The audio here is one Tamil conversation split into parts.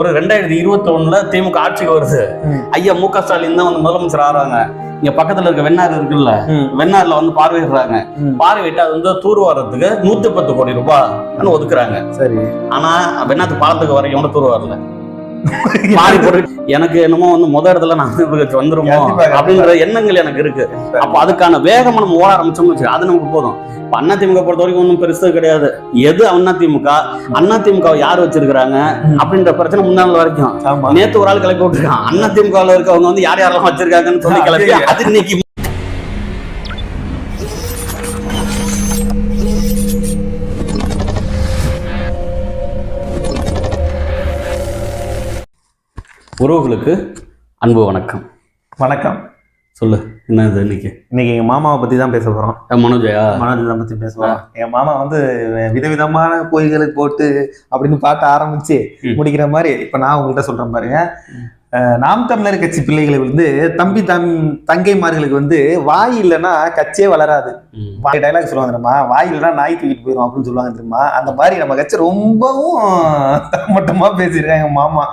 ஒரு ரெண்டாயிரத்தி இருபத்தி ஒண்ணுல திமுக ஆட்சிக்கு வருது. ஐயா மு க ஸ்டாலின் தான் வந்து முதலமைச்சர் ஆறாங்க இங்க பக்கத்துல இருக்க வெண்ணாறு இருக்குல்ல. வெண்ணாறுல வந்து பார்வையிடுறாங்க. பார்வையிட்டு அது வந்து தூர்வாரத்துக்கு நூத்தி பத்து கோடி ரூபாய் ஒதுக்குறாங்க சரி ஆனா வெண்ணாத்து பாலத்துக்கு வரைக்கும் கூட தூர் வரல மாறி போட்டு எனக்கு என்னமோ வந்து முத இடத்துல நான் வந்துருமோ. அப்படிங்கிற எண்ணங்கள் எனக்கு இருக்கு. அப்ப அதுக்கான வேகம் நம்ம ஓட ஆரம்பிச்சோம்னு வச்சுக்கோ, அது நமக்கு போதும். இப்ப அண்ணா திமுக பொறுத்த வரைக்கும் ஒன்றும் பெருசு கிடையாது. எது அண்ணா திமுக? அண்ணா திமுக யார் வச்சிருக்காங்க ம். அப்படின்ற பிரச்சனை முன்னாள் வரைக்கும். நேத்து ஒரு ஆள் கிளப்பி விட்டுருக்கான். அண்ணா திமுகவில் இருக்கவங்க வந்து யார் யாரெல்லாம் வச்சிருக்காங்கன்னு சொல்லி கிளப்பி. அது இன்னைக்கு உறவுகளுக்கு அன்பு வணக்கம். வணக்கம். சொல்லு என்ன இது இன்னைக்கு? இன்னைக்கு எங்க மாமாவை பத்தி தான் பேச போறோம். மனோஜயா மனோஜ்? பத்தி பேசுவோம் என் மாமா வந்து விதவிதமான பொய்களுக்கு போட்டு அப்படின்னு பாட்ட ஆரம்பிச்சு. முடிக்கிற மாதிரி இப்ப நான் உங்கள்கிட்ட சொல்றேன் பாருங்க. நாம் தமிழர் கட்சி பிள்ளைகளை வந்து தம்பி தம் தங்கைமார்களுக்கு வந்து வாய் இல்லைன்னா கட்சியே வளராது. வாய் டைலாக் சொல்லுவாங்க தெரியுமா? வாய் இல்லைன்னா நாய் தூக்கிட்டு போயிடும் அப்படின்னு சொல்லுவாங்க தெரியுமா? அந்த மாதிரி நம்ம கட்சி ரொம்பவும் மட்டுமா பேசியிருக்காங்க மாமா.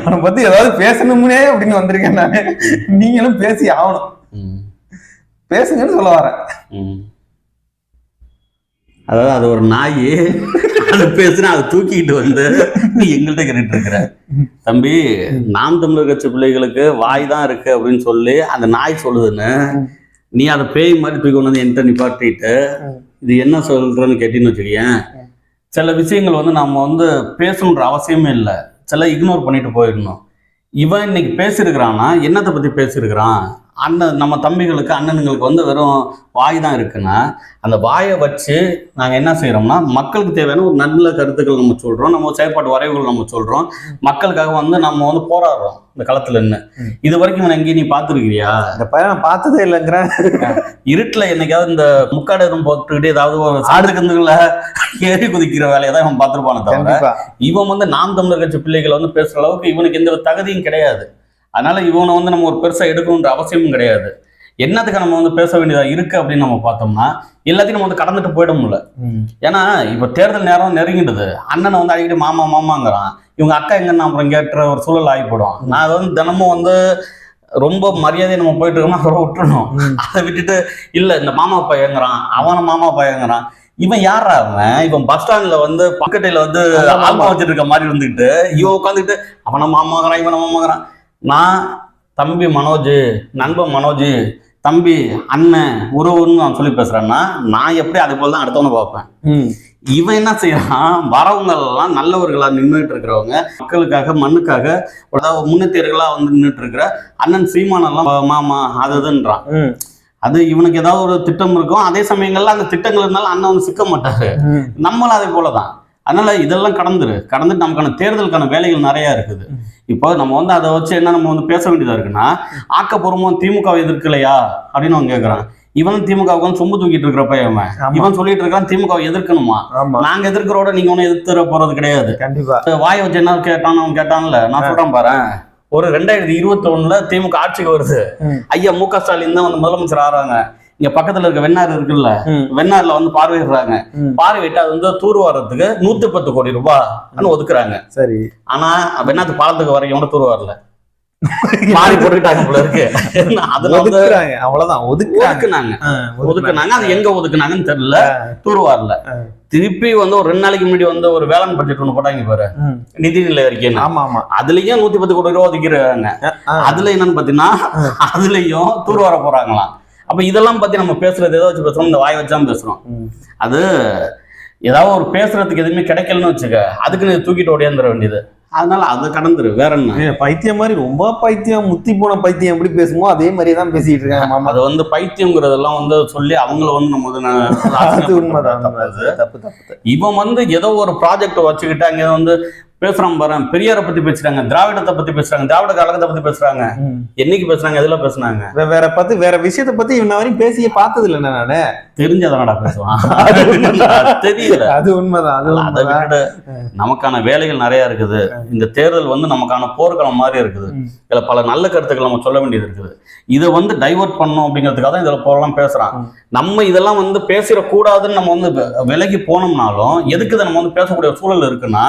அவனை பத்தி ஏதாவது பேசணும்னே அப்படின்னு வந்திருக்கேன் நானு. நீங்களும் பேசி ஆகணும். பேசுங்கன்னு சொல்ல வரேன். அதாவது அது ஒரு நாய். அதை பேசுனா அதை தூக்கிட்டு வந்து நீ எங்கள்கிட்ட கேட்டுட்டு இருக்கிற. தம்பி நாம் தமிழர் கட்சி பிள்ளைகளுக்கு வாய் தான் இருக்கு அப்படின்னு சொல்லி அந்த நாய் சொல்லுதுன்னு நீ அதை பேய் மாதிரி தூக்கி கொண்டு வந்து என்கிட்ட நிப்பாட்டிட்டு இது என்ன சொல்றேன்னு கேட்டீங்கன்னு வச்சுக்கேன் சில விஷயங்கள் வந்து நம்ம வந்து பேசணுன்ற அவசியமே இல்லை. சில இக்னோர் பண்ணிட்டு போயிடணும். இவன் இன்னைக்கு பேசியிருக்கிறான்னா என்னத்தை பத்தி பேசியிருக்கிறான்? அண்ணன் நம்ம தம்பிகளுக்கு அண்ணனுங்களுக்கு வந்து வெறும் வாய் தான் இருக்குன்னா அந்த வாயை வச்சு நாங்கள் என்ன செய்கிறோம்னா மக்களுக்கு தேவையான ஒரு நல்ல கருத்துக்கள் நம்ம சொல்கிறோம் நம்ம செயற்பாட்டு வரைவுகள் நம்ம சொல்கிறோம் மக்களுக்காக வந்து நம்ம வந்து போராடுறோம் இந்த களத்துல ம். இது வரைக்கும் இவனை எங்கேயும் நீ பார்த்துருக்கிறியா இந்த பையன் நான் பார்த்ததே இல்லைங்கிறேன் இருட்டுல என்னைக்காவது இந்த முக்காடு எதுவும் போட்டுக்கிட்டு ஏதாவது ஒரு ஆடுக்கந்துகளை ஏறி குதிக்கிற வேலையை தான் இவன் பார்த்துருப்பானே தவிர இவன் வந்து நாம் தமிழர் கட்சி பிள்ளைகளை வந்து பேசுற அளவுக்கு இவனுக்கு எந்த ஒரு தகுதியும் கிடையாது. அதனால இவனை வந்து நம்ம ஒரு பெருசா எடுக்கணுன்ற அவசியமும் கிடையாது. என்னத்துக்கு நம்ம வந்து பேச வேண்டியதா இருக்கு அப்படின்னு நம்ம பார்த்தோம்னா எல்லாத்தையும் நம்ம வந்து கடந்துட்டு போயிட முடியல. ஏன்னா இப்ப தேர்தல் நேரம் நெருங்கிடுது. அண்ணனை வந்து அடிக்கடி மாமா மாமாங்கிறான். இவங்க அக்கா எங்கன்னு அப்புறம் கேட்டுற ஒரு சூழல் ஆகிப்படும். நான் அதை வந்து தினமும் வந்து ரொம்ப மரியாதையை நம்ம போயிட்டு இருக்கோம்னா அதோட விட்டுறணும். ம். அதை விட்டுட்டு இல்ல இந்த மாமா பையங்கிறான் அவன மாமா பையங்கிறான். இவன் யாரா அவன்? இவன் பஸ் ஸ்டாண்ட்ல வந்து பக்கத்துல வந்து. ஆல்பம் வச்சிட்டு இருக்க மாதிரி இருந்துகிட்டு இவன் உட்காந்துட்டு அவன மாமாங்கிறான் இவன மாமாங்கிறான். நான் தம்பி மனோஜ் நண்பன் மனோஜ் தம்பி அண்ணன் உறவுன்னு நான் சொல்லி பேசுறேன்னா நான் எப்படி அதே போல தான் அடுத்தவனை பார்ப்பேன். இவன் என்ன செய்யறான் வரவங்க எல்லாம் நல்லவர்களா நின்றுட்டு இருக்கிறவங்க மக்களுக்காக மண்ணுக்காக அதாவது முன்னேற்றியர்களா வந்து நின்றுட்டு இருக்கிற அண்ணன் சீமானெல்லாம் மாமா அது இதுன்றான். அது இவனுக்கு ஏதாவது ஒரு திட்டம் இருக்கும் அதே சமயங்கள்ல அந்த திட்டங்கள் இருந்தாலும் அண்ணன் வந்து சிக்க மாட்டாரு. நம்மளும் அதே போலதான் அதனால இதெல்லாம் கடந்துரு. கடந்துட்டு நமக்கான தேர்தலுக்கான வேலைகள் நிறைய இருக்குது. இப்போ நம்ம வந்து அதை வச்சு என்ன நம்ம வந்து பேச வேண்டியதா இருக்குன்னா ஆக்கப்பூர்வமா திமுக எதிர்க்கலையா அப்படின்னு அவன் கேக்குறான் இவன் திமுகவுக்கு வந்து சொம்பு தூக்கிட்டு இருக்கிற பையன். இவன் சொல்லிட்டு இருக்கான் திமுக எதிர்க்கணுமா? நாங்க எதிர்க்கிறோட நீங்க ஒன்னும் எதிர்த்து போறது கிடையாது. கண்டிப்பா. வாய் வச்சு என்ன கேட்டான் அவன் கேட்டான்ல? நான் சொல்றேன் பாரு. ஒரு ரெண்டாயிரத்தி இருபத்தி ஒண்ணுல திமுக ஆட்சிக்கு வருது. ஐயா மு க ஸ்டாலின் தான் வந்து முதலமைச்சர் ஆறாங்க. இங்க பக்கத்துல இருக்க வெண்ணாறு இருக்குல்ல. வெண்ணாறுல வந்து பார்வையிடுறாங்க. பார்வையிட்டு அது வந்து தூர்வாரத்துக்கு நூத்தி பத்து கோடி ரூபாய் ஒதுக்குறாங்க. சரி. ஆனா வெண்ணாத்து பாலத்துக்கு வரைக்கும் கூட தூர் வரல. மாறி போட்டுக்கிட்டாங்க போல இருக்கு. அதுல ஒதுக்குறாங்க. அவ்வளவுதான். ஒதுக்குனாங்க. ஒதுக்குனாங்க. அது எங்க ஒதுக்குனாங்கன்னு தெரியல. தூர் வரல. ஆ. திருப்பி வந்து ஒரு ரெண்டு நாளைக்கு முன்னாடி வந்து ஒரு வேளாண் பட்ஜெட் ஒண்ணு போட்டாங்க பாரு. நிதிநிலை அறிக்கை ஆமா ஆமா. அதுலயும் நூத்தி பத்து கோடி ரூபா ஒதுக்கிறாங்க. அதுல என்னன்னு பாத்தீங்கன்னா அதுலயும் தூர் வர போறாங்களாம். அப்ப இதெல்லாம் பத்தி நம்ம பேசுறது ஏதோ வச்சு பேசுறோம் இந்த வாய் வச்சாம பேசுறோம். ம். அது ஏதாவது ஒரு பேசுறதுக்கு எதுவுமே கிடைக்கலன்னு வச்சுக்க அதுக்கு நீ தூக்கிட்டு ஓடியாந்துட வேண்டியது. அதனால அதை கடந்துரு வேற என்ன? பைத்தியம் மாதிரி ரொம்ப பைத்தியம் முத்தி போன பைத்தியம் எப்படி பேசுமோ அதே மாதிரி தான் பேசிட்டு இருக்காங்க மாமா. அது வந்து பைத்தியங்கிறதெல்லாம் வந்து சொல்லி அவங்கள வந்து நம்ம உண்மைதான். தப்பு. தப்பு இவன் வந்து ஏதோ ஒரு ப்ராஜெக்ட் வச்சுக்கிட்டு அங்க வந்து பேசுறான் பாரு பெரியாரை பத்தி பேசுறாங்க திராவிடத்தை பத்தி பேசுறாங்க திராவிட கழகத்தை பத்தி பேசுறாங்க. என்னைக்கு பேசுறாங்க எதுல பேசுனாங்க? வேற பத்தி வேற விஷயத்த பத்தி இன்ன வரையும் பேசியே பார்த்தது இல்ல நானு. தெரிஞ்சதனடா பேசுவான்? தெரியல அது உண்மைதான். அது நமக்கான வேலைகள் நிறைய இருக்குது. இந்த தேர்தல் வந்து நமக்கான போர்க்களம் மாதிரி இருக்குது. இதுல பல நல்ல கருத்துக்கள் நம்ம சொல்ல வேண்டியது இருக்குது. இதை வந்து டைவர்ட் பண்ணணும் அப்படிங்கிறதுக்காக தான் இதுல போலாம் பேசுறான். நம்ம இதெல்லாம் வந்து பேசிடக்கூடாதுன்னு நம்ம வந்து விலகி போனோம்னாலும் எதுக்கு இதை நம்ம வந்து பேசக்கூடிய சூழல் இருக்குன்னா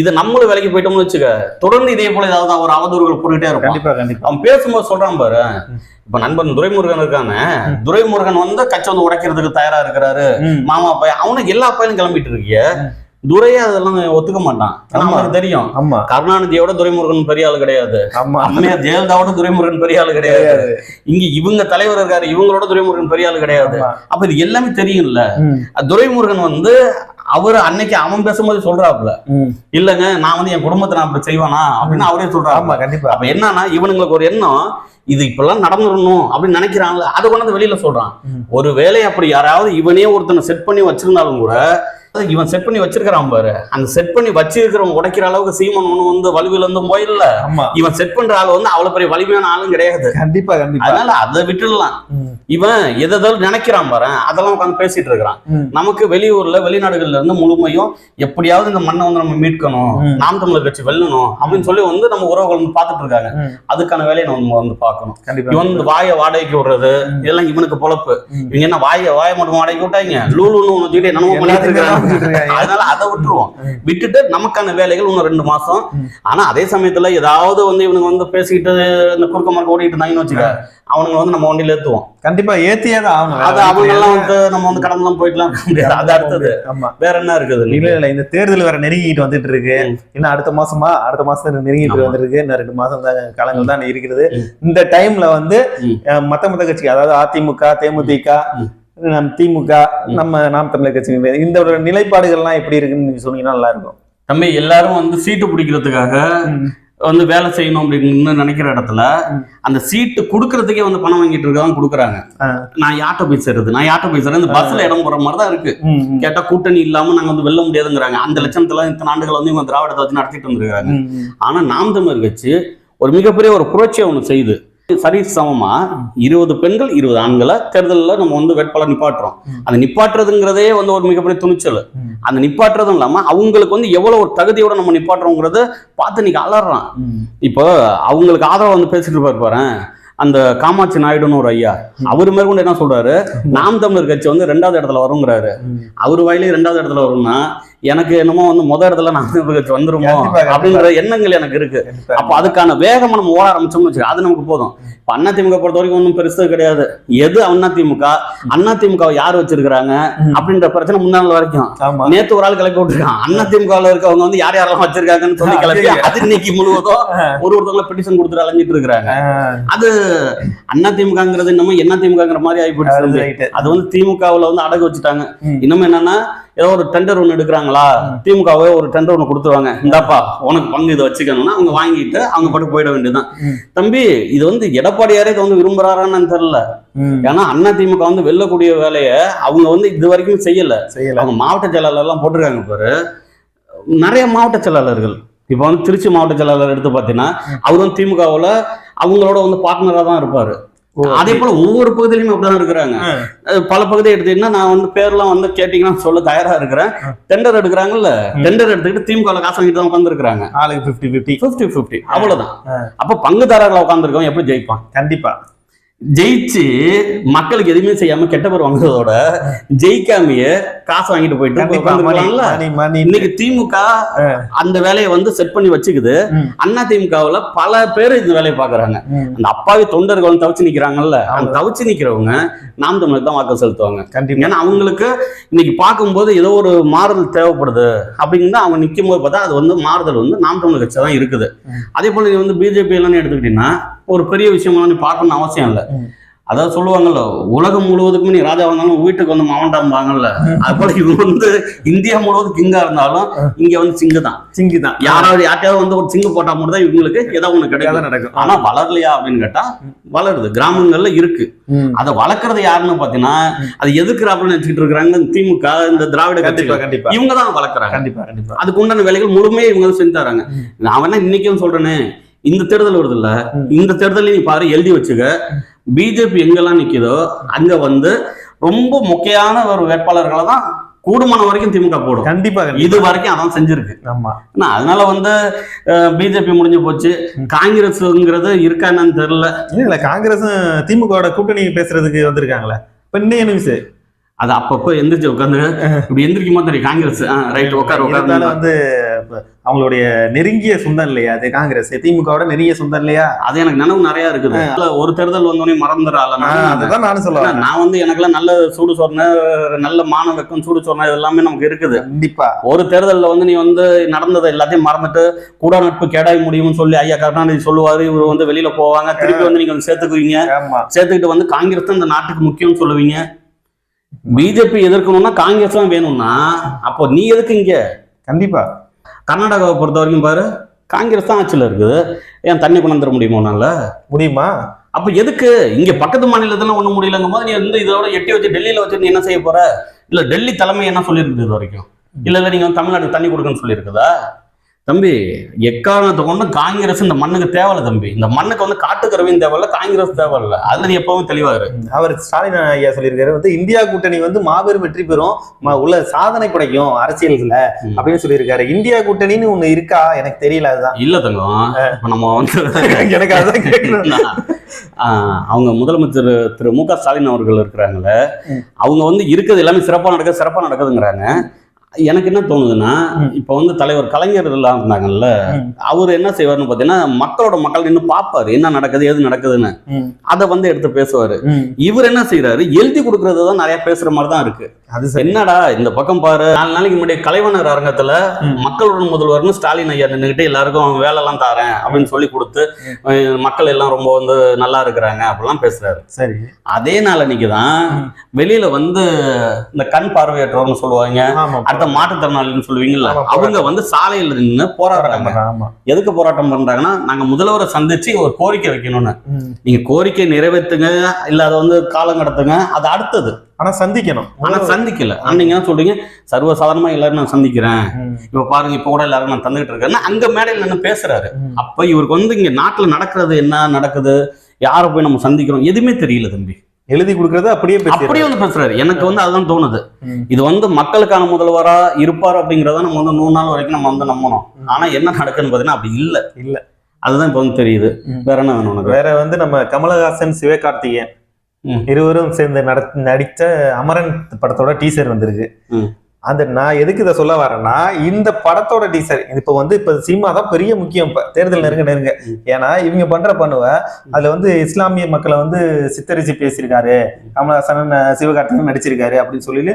இது நம்மளும் விலகி போயிட்டோம்னு வச்சுக்க தொடர்ந்து இதே போல ஏதாவது ஒரு அவதூறுகள் போட்டுட்டே இருப்பான். கண்டிப்பா கண்டிப்பா. அவன் பேசும்போது சொல்றான் பாரு இப்ப நண்பன் துரைமுருகன் இருக்கானே துரைமுருகன் வந்து கட்சி வந்து உடைக்கிறதுக்கு தயாரா இருக்கிறாரு. மாமா பையன் அவனுக்கு எல்லா பையனும் கிளம்பிட்டு இருக்கிய. துரையே அதெல்லாம் ஒத்துக்க மாட்டான். அவனுக்கு தெரியும். ஆமா. கருணாநிதியோட துரைமுருகன் பெரிய ஆளு கிடையாது. ஆமா. அம்மையார் ஜெயலலிதாவோட துரைமுருகன் பெரிய ஆளு கிடையாது. இங்க இவங்க தலைவர் இருக்காரு இவங்களோட துரைமுருகன் பெரிய ஆளு கிடையாது. அப்ப இது எல்லாமே தெரியும்ல. துரைமுருகன் வந்து அவர் அன்னைக்கு அவன் பேசும்போது சொல்றாப்புல. ம். இல்லங்க நான் வந்து என் குடும்பத்தை நான் அப்படி செய்வானா அப்படின்னு அவரே ஆமா சொல்றாரு கண்டிப்பா. அப்ப என்னன்னா இவனுங்களுக்கு ஒரு எண்ணம் இது இப்பெல்லாம் நடந்துடணும் அப்படின்னு நினைக்கிறாங்கல்ல அதை கொண்டு வந்து வெளியில சொல்றான். ஒரு வேலை அப்படி யாராவது இவனே ஒருத்தனை செட் பண்ணி வச்சிருந்தாலும் கூட இவன் செட் பண்ணி வச்சிருக்கிறான் பாரு. அந்த செட் பண்ணி வச்சிருக்கிறவன் உடைக்கிற அளவுக்கு சீமன் ஒண்ணு வந்து வலுவில இருந்தும் போயிடல இவன் செட் பண்ற ஆள் வந்து அவ்வளவு பெரிய வலிமையான ஆளும் கிடையாது. கண்டிப்பா கண்டிப்பா. அதனால அதை விட்டுடலாம். இவன் எதாவது நினைக்கிறான் பாரு. அதெல்லாம் உட்காந்து பேசிட்டு இருக்கிறான். நமக்கு வெளியூர்ல வெளிநாடுகள்ல இருந்து முழுமையும் எப்படியாவது இந்த மண்ணை வந்து நம்ம மீட்கணும். நாம் தமிழர் கட்சி வெல்லணும் அப்படின்னு சொல்லி வந்து நம்ம உறவுகள் வந்து பார்த்துட்டு இருக்காங்க. அதுக்கான வேலையை நம்ம வந்து கண்டிப்பா. இவன் இந்த வாயை வாடகைக்கு விடுறது இதெல்லாம் இவனுக்கு பொழப்பு. இவங்க என்ன வாயை வாயை மட்டும் வாடகைக்கு விட்டாங்க? லூலுன்னு ஒண்ணு வச்சுக்கிட்டு என்னமோ பண்ணிட்டு இருக்காங்க. அதனால அதை விட்டுருவோம். விட்டுட்டு நமக்கான வேலைகள் இன்னும் ரெண்டு மாசம். ஆனா அதே சமயத்துல ஏதாவது வந்து இவனுங்க வந்து பேசிக்கிட்டு இந்த குறுக்க மார்க்க ஓடிட்டு இருந்தாங்கன்னு வச்சுக்க அவனுங்க வந்து நம்ம வண்டியில ஏத்துவோம். கண்டிப்பா ஏத்தியே தான் ஆகணும். அது அவங்க எல்லாம் வந்து நம்ம வந்து கடந்தெல்லாம் போயிட்டுலாம் முடியாது. அது அடுத்தது. வேற என்ன இருக்குது? இல்ல? இல்ல இந்த தேர்தல் வேற நெருங்கிட்டு வந்துட்டு இருக்கு. இன்னும் அடுத்த மாசமா அடுத்த மாசம் நெருங்கிட்டு. வந்துருக்கு. இன்னும் ரெண்டு மாசம் தான் காலங்கள் தான் இருக்கிறது. இந்த டைம்ல வந்து மத்த மத்த கட்சி அதாவது அதிமுக தேமுதிக. நம் திமுக. நம்ம நாம் தமிழர் கட்சி இந்த ஒரு நிலைப்பாடுகள்லாம் எப்படி இருக்குன்னு நீங்க சொன்னீங்கன்னா நல்லா இருக்கும் தம்பி எல்லாரும் வந்து சீட்டு பிடிக்கிறதுக்காக வந்து வேலை செய்யணும் அப்படின்னு நினைக்கிற இடத்துல. அந்த சீட்டு கொடுக்கறதுக்கே வந்து பணம் வாங்கிட்டு இருக்காங்க கொடுக்குறாங்க. நான் யார்கிட்ட போய் சேர்றது நான் யார்கிட்ட போய் சேர்றது இந்த பஸ்ல இடம் போற மாதிரி தான் இருக்கு. கேட்டா கூட்டணி இல்லாம நாங்க வந்து வெல்ல முடியாதுங்கிறாங்க அந்த லட்சணத்துல இத்தனை ஆண்டுகள் வந்து இவங்க திராவிடத்தை வச்சு நடத்திட்டு வந்திருக்காங்க. ஆனா நாம் தமிழர் கட்சி ஒரு மிகப்பெரிய ஒரு புரட்சியை ஒண்ணு செய்யுது சரி சமமா இருபது பெண்கள் இருபது ஆண்களை தேர்தலில் நம்ம வந்து வேட்பாளர் நிப்பாட்டுறோம். அந்த நிப்பாட்டுறதுங்கிறதே வந்து ஒரு மிகப்பெரிய துணிச்சல். அந்த நிப்பாட்டுறதும் இல்லாம அவங்களுக்கு வந்து எவ்வளவு ஒரு தகுதியோட நம்ம நிப்பாட்டுறோங்கிறத பார்த்து இன்னைக்கு அலறான். இப்போ அவங்களுக்கு ஆதரவா வந்து பேசிட்டு இருப்பாரு பாரு அந்த காமாட்சி நாயுடுன்னு ஒரு ஐயா அவர் மேற்கொண்டு என்ன சொல்றாரு நாம் தமிழர் கட்சி வந்து ரெண்டாவது இடத்துல வருங்கிறாரு. அவர் வாயிலே ரெண்டாவது இடத்துல வரும்னா எனக்கு என்னமோ வந்து முத இடத்துல நாம் தமிழர் கட்சி வந்துருமோ. அப்படிங்கிற எண்ணங்கள் எனக்கு இருக்கு. அப்போ அதுக்கான வேகம் நம்ம ஓட ஆரம்பிச்சோம்னு வச்சுக்க அது நமக்கு போதும் அண்ணா திமுக பொறுத்த வரைக்கும் ஒன்றும் பெருசு கிடையாது. எது அண்ணா திமுக? அண்ணா திமுக யார் வச்சிருக்கிறாங்க. அப்படின்ற பிரச்சனை முன்னாள் வரைக்கும். நேத்து ஒரு ஆள் கிளப்பி விட்டுருக்கான். அண்ணா திமுகவில் இருக்கவங்க வந்து யார் யாரெல்லாம் வச்சிருக்காங்கன்னு சொல்லி கிளப்பி. அது இன்னைக்கு முழுவதும் ஒரு ஒருத்தவங்கள பெட்டிஷன் கொடுத்துட்டு அலைஞ்சிட்டு இருக்கிறாங்க. அது அண்ணா திமுகங்கிறது இன்னமும் என்ன திமுகங்கிற மாதிரி ஆகிப்போச்சு. அது வந்து திமுகவுல வந்து அடகு வச்சுட்டாங்க. ம். இன்னும் என்னன்னா ஏதோ ஒரு டெண்டர் ஒன்று எடுக்கிறாங்களா? திமுகவே ஒரு டெண்டர் ஒன்று கொடுத்துருவாங்க. இந்தாப்பா உனக்கு பங்கு இதை வச்சுக்கணும்னா அவங்க வாங்கிட்டு அவங்க பாட்டு போயிட வேண்டியதுதான். தம்பி இது வந்து எடப்பாடியாரே இதை வந்து விரும்புறாரான்னு தெரியல. ஏன்னா அண்ணா திமுக வந்து வெல்லக்கூடிய வேலையை அவங்க வந்து இது வரைக்கும் செய்யல. செய்யல. அவங்க மாவட்ட செயலாளர் எல்லாம் போட்டிருக்காங்க பாரு. நிறைய மாவட்ட செயலாளர்கள். இப்போ வந்து திருச்சி மாவட்ட செயலாளர் எடுத்து பார்த்தீங்கன்னா அவர் வந்து திமுகவில் அவங்களோட வந்து பார்ட்னராக தான் இருப்பாரு. அதே போல ஒவ்வொரு பகுதியிலுமே அப்படிதான் இருக்கிறாங்க. பல பகுதி எடுத்தீங்கன்னா நான் வந்து பேர்லாம் வந்து கேட்டீங்கன்னா சொல்ல தயாரா இருக்கிறேன். டெண்டர் எடுக்கிறாங்கல்ல. டெண்டர் எடுத்துக்கிட்டு திமுக காசு வாங்கிட்டு தான் உட்காந்துருக்காங்க ஆளுக்கு பிப்டி பிப்டி பிப்டி பிப்டி அவ்வளவுதான். அப்ப பங்குதாரர்களை உட்காந்துருக்கவன் எப்படி ஜெயிப்பான்? கண்டிப்பா. ஜெயிச்சு மக்களுக்கு எதுவுமே செய்யாம கெட்ட பேர் வாங்குறதோட ஜெயிக்காமையே காசு வாங்கிட்டு போயிட்டு இன்னைக்கு திமுக அந்த வேலையை வந்து செட் பண்ணி வச்சுக்குது. அண்ணா திமுகவுல பல பேர் இந்த வேலையை பாக்குறாங்க. அந்த அப்பாவி தொண்டர்கள் தவிச்சு நிக்கிறாங்கல்ல? அந்த தவிச்சு நிக்கிறவங்க நாம் தமிழுக்கு தான் வாக்கு செலுத்துவாங்க. கண்டிப்பா. ஏன்னா அவங்களுக்கு இன்னைக்கு பார்க்கும்போது ஏதோ ஒரு மாறுதல் தேவைப்படுது அப்படின்னு தான் அவங்க நிற்கும் போது பார்த்தா அது வந்து மாறுதல் வந்து நாம் தமிழ் கட்சி தான் இருக்குது. அதே போல நீ வந்து பிஜேபி எல்லாம் எடுத்துக்கிட்டீங்கன்னா ஒரு பெரிய விஷயமா நீ பார்க்கணும்னு அவசியம் இல்லை. அதாவது சொல்லுவாங்கல்ல உலகம் முழுவதுக்குமே நீ ராஜா வந்தாலும் வீட்டுக்கு வந்து மாவண்டாம்பாங்கல்ல அது போல இவங்க வந்து இந்தியா முழுவதும் கிங்கா இருந்தாலும் இங்க வந்து சிங்கு தான் சிங்கி தான் யாராவது யார்ட்டையாவது வந்து ஒரு சிங்கு போட்டா மட்டும் தான் இவங்களுக்கு ஏதோ ஒண்ணு அதான் நடக்கும். ஆனா வளரலையா அப்படின்னு கேட்டா வளருது. கிராமங்கள்ல இருக்கு. அதை வளர்க்கறது யாருன்னு பாத்தீங்கன்னா அது எதுக்குறாப்புல நினைச்சிட்டு இருக்காங்க இந்த திமுக இந்த திராவிட கண்டிப்பா கண்டிப்பா. இவங்க தான் வளர்க்குறாங்க. கண்டிப்பா கண்டிப்பா. அதுக்கு உண்டான வேலைகள் முழுமையாக இவங்க தான் செஞ்சு தராங்க. நான் வேணா இன்னைக்கும் சொல்றேனே இந்த தேர்தல் வருது இல்ல. இந்த தேர்தலையும் நீ பாரு எழுதி வச்சுக்க. பிஜேபி எங்கெல்லாம் நிக்குதோ அங்க வந்து ரொம்ப முக்கியமான ஒரு வேட்பாளர்களை தான் கூடுமான வரைக்கும் திமுக போடும். கண்டிப்பா கண்டிப்பா. இது வரைக்கும் அதான் செஞ்சிருக்கு. ஆமா. அதனால வந்து பிஜேபி முடிஞ்சு போச்சு. காங்கிரஸ்ங்கிறது இருக்கா என்னன்னு தெரியல. இல்ல காங்கிரஸும் திமுகவோட கூட்டணி பேசுறதுக்கு வந்திருக்காங்களே. இப்ப இன்னைய நியூஸ் அது அப்பப்போ எந்திரிச்சு உட்காந்து இப்படி எந்திரிக்குமா தெரியும் காங்கிரஸ் ரைட் உட்கார உட்கார வந்து அவங்களுடைய நெருங்கிய சொந்தம் இல்லையா அது காங்கிரஸ் திமுகவோட நெருங்கிய சொந்தம் இல்லையா அது எனக்கு நினைவு நிறைய இருக்குது. ஒரு தேர்தல் வந்தோடனே மறந்துடால அதுதான் நானும் சொல்ல வரேன். நான் வந்து எனக்கெல்லாம் நல்ல சூடு சொரணை நல்ல மானம் வெக்கம் சூடு சொரணை இது எல்லாமே நமக்கு இருக்குது. கண்டிப்பா. ஒரு தேர்தல்ல வந்து நீ வந்து நடந்ததை எல்லாத்தையும் மறந்துட்டு கூட நட்பு கேடாய் முடியும்னு சொல்லி ஐயா கருணாநிதி சொல்லுவாரு. இவர் வந்து வெளியில போவாங்க. திருப்பி வந்து நீங்க வந்து சேர்த்துக்குவீங்க. சேர்த்துக்கிட்டு வந்து காங்கிரஸ் தான் இந்த நாட்டுக்கு முக்கியம்னு சொல்லுவீங்க. பிஜேபி எதிர்க்கணும்னா காங்கிரஸ் தான் வேணும்னா அப்போ நீ எதுக்கு இங்க? கண்டிப்பா. கர்நாடகாவை பொறுத்த வரைக்கும் பாரு காங்கிரஸ் தான் ஆட்சியில் இருக்குது. ஏன் தண்ணி கொண்டு வந்துட முடியுமா உன்னால? முடியுமா? அப்ப எதுக்கு? இங்க பக்கத்து மாநிலத்துல ஒண்ணும் முடியலங்கும் போது நீ வந்து இதோட எட்டி வச்சு டெல்லியில வச்சு நீ என்ன செய்ய போற? இல்ல டெல்லி தலைமை என்ன சொல்லியிருக்குது இது வரைக்கும்? இல்ல இல்ல நீங்க வந்து தமிழ்நாடு தண்ணி கொடுக்கணும்னு சொல்லியிருக்குதா? தம்பி எக்காரணத்தை கொண்டு காங்கிரஸ் இந்த மண்ணுக்கு தேவையில்ல தம்பி? இந்த மண்ணுக்கு வந்து காட்டுக்கறவையும் தேவையில்ல காங்கிரஸ் தேவையில்ல. அதுல நீ எப்பவும் தெளிவா இரு. அவர் ஸ்டாலின் ஐயா சொல்லியிருக்காரு வந்து இந்தியா கூட்டணி வந்து மாபெரும் வெற்றி பெறும் உள்ள சாதனை படைக்கும் அரசியல்ல. அப்படின்னு சொல்லியிருக்காரு. இந்தியா கூட்டணின்னு ஒண்ணு இருக்கா? எனக்கு தெரியல அதுதான். இல்ல தங்கம். நம்ம வந்து எனக்கு அதுதான் கேட்கணும் ஆஹ் அவங்க முதலமைச்சர் திரு மு க ஸ்டாலின் அவர்கள் இருக்கிறாங்கல்ல. அவங்க வந்து இருக்கிறது எல்லாமே சிறப்பா நடக்குது சிறப்பா நடக்குதுங்கிறாங்க. எனக்கு என்ன தோணுதுன்னா. இப்ப வந்து தலைவர் கலைஞர் எல்லாம் இருந்தாங்கல்ல. அவர் என்ன செய்வார்னு பாத்தீங்கன்னா மக்களோட மக்கள் நின்று பார்ப்பாரு என்ன நடக்குது எது நடக்குதுன்னு. அதை வந்து எடுத்து பேசுவாரு. இவர் என்ன செய்யறாரு எழுதி கொடுக்கறது தான் நிறைய பேசுற மாதிரி தான் இருக்கு. அது என்னடா இந்த பக்கம் பாரு. நாலு நாளைக்கு முன்னாடி கலைவனர் அரங்கத்துல ம். மக்களோட முதல்வர்னு ஸ்டாலின் ஐயா நின்றுகிட்டு எல்லாருக்கும் வேலை எல்லாம் தாரேன் அப்படின்னு சொல்லி கொடுத்து மக்கள் எல்லாம் ரொம்ப வந்து நல்லா இருக்கிறாங்க அப்படிலாம் பேசுறாரு. சரி. அதே நாளன்னைக்கு தான் ம். வெளியில வந்து இந்த கண் பார்வையற்றவர்னு சொல்லுவாங்க. ஆமா. அடுத்த மாற்றுத்திறனாளின்னு சொல்லுவீங்கல்ல அவங்க வந்து சாலையில நின்று போராடுறாங்க. எதுக்கு போராட்டம் பண்றாங்கன்னா நாங்க முதல்வரை சந்திச்சு ஒரு கோரிக்கை வைக்கணும்னு. நீங்க கோரிக்கை நிறைவேற்றுங்க இல்ல அதை வந்து காலம் கடத்துங்க அது அடுத்தது. ஆனா சந்திக்கணும். ஆனா சந்திக்கல. நீங்க என்ன சொல்றீங்க? சர்வசாதாரணமா எல்லாரும் நான் சந்திக்கிறேன். இப்ப பாருங்க இப்ப கூட எல்லாரும் நான் தந்துகிட்டு இருக்கேன்னா அங்க மேடையில் நின்று பேசுறாரு. அப்ப இவருக்கு வந்து இங்க நாட்டுல நடக்கிறது என்ன நடக்குது? யாரை போய் நம்ம சந்திக்கிறோம்? எதுவுமே தெரியல தம்பி. எழுதி கொடுக்கறது அப்படியே அப்படியே வந்து பேசுறாரு எனக்கு வந்து அதுதான் தோணுது இது வந்து மக்களுக்கான முதல்வரா இருப்பார் அப்படிங்கறத நம்ம வந்து நூறு நாள் வரைக்கும் நம்ம வந்து நம்பணும். ஆனா என்ன நடக்குன்னு பாத்தீங்கன்னா அப்படி இல்ல இல்ல. அதுதான் இப்ப வந்து தெரியுது. வேற என்ன வேணும் வேற வந்து நம்ம கமலஹாசன் சிவகார்த்திகேயன். இருவரும் சேர்ந்து நட நடித்த அமரன் படத்தோட டீசர் வந்திருக்கு. அந்த நான் எதுக்கு இதை சொல்ல வரேன்னா இந்த படத்தோட டீசர் இப்போ வந்து இப்போ சினிமா தான் பெரிய முக்கியம் இப்போ. தேர்தல் நெருங்க நெருங்க. ஏன்னா இவங்க பண்ற பண்ணுவ அதுல வந்து இஸ்லாமிய மக்களை வந்து சித்தரிச்சு பேசியிருக்காரு. கமலஹாசன் சிவகார்த்திகன் நடிச்சிருக்காரு அப்படின்னு சொல்லி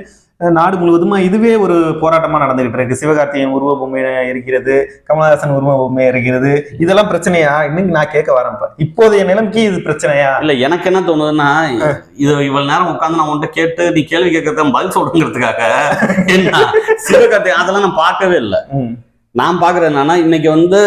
நாடு முழுவதுமா இதுவே ஒரு போராட்டமா நடந்துகிட்டு இருக்கு. சிவகார்த்திகேயன் உருவ பொம்மை இருக்கிறது கமலஹாசன் உருவ பொம்மை இருக்கிறது இதெல்லாம் பிரச்சனையா? இன்னைக்கு நான் கேட்க வரேன் இப்ப. இப்போதைய நிலைமைக்கு இது பிரச்சனையா? இல்ல எனக்கு என்ன தோணுதுன்னா இது இவ்வளவு நேரம் உட்காந்து நான் உன்கிட்ட கேட்டு நீ கேள்வி கேட்கறத பதில் சொல்லுங்கிறதுக்காக என்ன? சிவகார்த்தி அதெல்லாம் நான் பார்க்கவே இல்லை. நான் பாக்குறது என்னன்னா இன்னைக்கு வந்து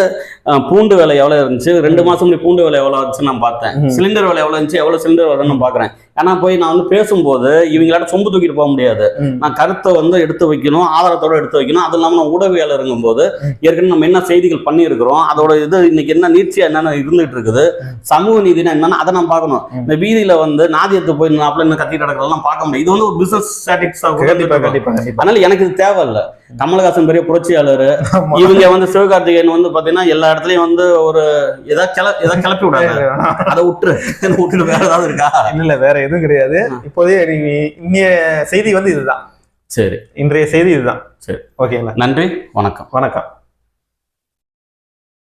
பூண்டு விலை எவ்வளவு இருந்துச்சு? ரெண்டு மாசம் பூண்டு விலை எவ்வளவு இருந்துச்சு நான் பார்த்தேன். சிலிண்டர் விலை எவ்வளவு இருந்துச்சு? எவ்வளவு சிலிண்டர் வருதுன்னு நான் பாக்குறேன் ஏன்னா போய் நான் வந்து பேசும்போது இவங்களாட்ட சொம்பு தூக்கிட்டு போக முடியாது. நான் கருத்தை வந்து எடுத்து வைக்கணும் ஆதாரத்தோட எடுத்து வைக்கணும். அது இல்லாம நான் ஊடகவியலருங்கும் போது. ஏற்கனவே நம்ம என்ன செய்திகள் பண்ணியிருக்கிறோம் அதோட இது இன்னைக்கு என்ன நீட்சியா என்னென்ன இருந்துட்டு இருக்குது. சமூக நீதினா என்னன்னு அதை நான் பார்க்கணும். இந்த வீதியில வந்து நாதியத்து போய் நாப்பில என்ன கத்திட்டு கிடக்கிறதெல்லாம் பார்க்க முடியும். இது வந்து ஒரு பிசினஸ் கண்டிப்பா அதனால எனக்கு இது தேவையில்ல. கமலஹாசன் பெரிய புரட்சியாளர். இவங்க வந்து சிவகார்த்திகேயன் வந்து பாத்தீங்கன்னா எல்லா இடத்துலயும் வந்து ஒரு எதா கிள எதா கிளப்பி விடாத அதை விட்டுரு. விட்டுட்டு வேற ஏதாவது இருக்கா? இல்ல இல்ல வேற எதுவும் கிடையாது. இப்போதே இன்னைய செய்தி வந்து இதுதான். சரி. இன்றைய செய்தி இதுதான். சரி. ஓகேங்களா? நன்றி. வணக்கம். வணக்கம்.